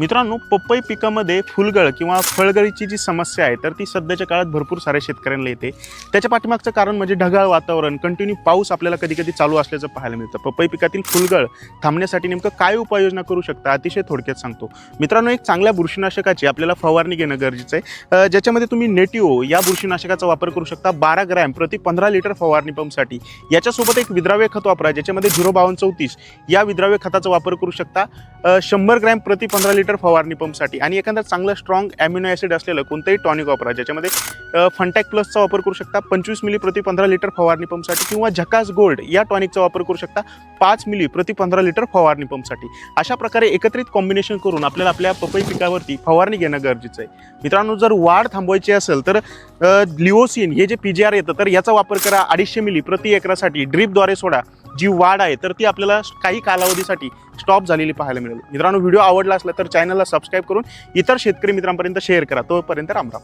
मित्रांनो पपई पिकामध्ये फुलगळ किंवा फळगळीची जी समस्या आहे तर ती सध्याच्या काळात भरपूर साऱ्या शेतकऱ्यांना येते. त्याच्या पाठीमागचं कारण म्हणजे ढगाळ वातावरण कंटिन्यू पाऊस आपल्याला कधी कधी चालू असल्याचं पाहायला मिळतं. पपई पिकातील फुलगळ थांबण्यासाठी नेमकं काय उपाययोजना करू शकता अतिशय थोडक्यात सांगतो. मित्रांनो एक चांगल्या बुरशीनाशकाची आपल्याला फवारणी घेणं गरजेचं आहे. ज्याच्यामध्ये तुम्ही नेटिओ या बुरशीनाशकाचा वापर करू शकता. बारा ग्रॅम प्रति पंधरा लिटर फवारणी पंपसाठी. याच्यासोबत एक विद्राव्य खत वापरा ज्याच्यामध्ये झिरो बावन्न चौतीस या विद्राव्य खताचा वापर करू शकता. शंभर ग्रॅम प्रति पंधरा लिटर फवारणी पंपसाठी आणि एखादा चांगलं स्ट्रॉंग ॲम्युनो ॲसिड असलेलं कोणतंही टॉनिक वापरा ज्याच्यामध्ये फंटॅक प्लसचा वापर करू शकता पंचवीस मिली प्रति पंधरा लिटर फवारणी पंपसाठी किंवा झकास गोल्ड या टॉनिकचा वापर करू शकता पाच मिली प्रति पंधरा लिटर फवारणी पंपसाठी अशा प्रकारे एकत्रित कॉम्बिनेशन करून आपल्याला आपल्या पपई पिकावरती फवारणी घेणं गरजेचं आहे. मित्रांनो जर वाढ थांबवायची असेल तर लिओसिन हे जे पी जी आर येतं तर याचा वापर करा अडीचशे मिली प्रति एकरासाठी. ड्रीपद्वारे सोडा. जी वाढ आहे तर ती आपल्याला काही कालावधीसाठी स्टॉप झालेली पाहायला मिळेल. मित्रांनो व्हिडिओ आवडला असला तर चॅनलला सबस्क्राईब करून इतर शेतकरी मित्रांपर्यंत शेअर करा. तोपर्यंत रामराम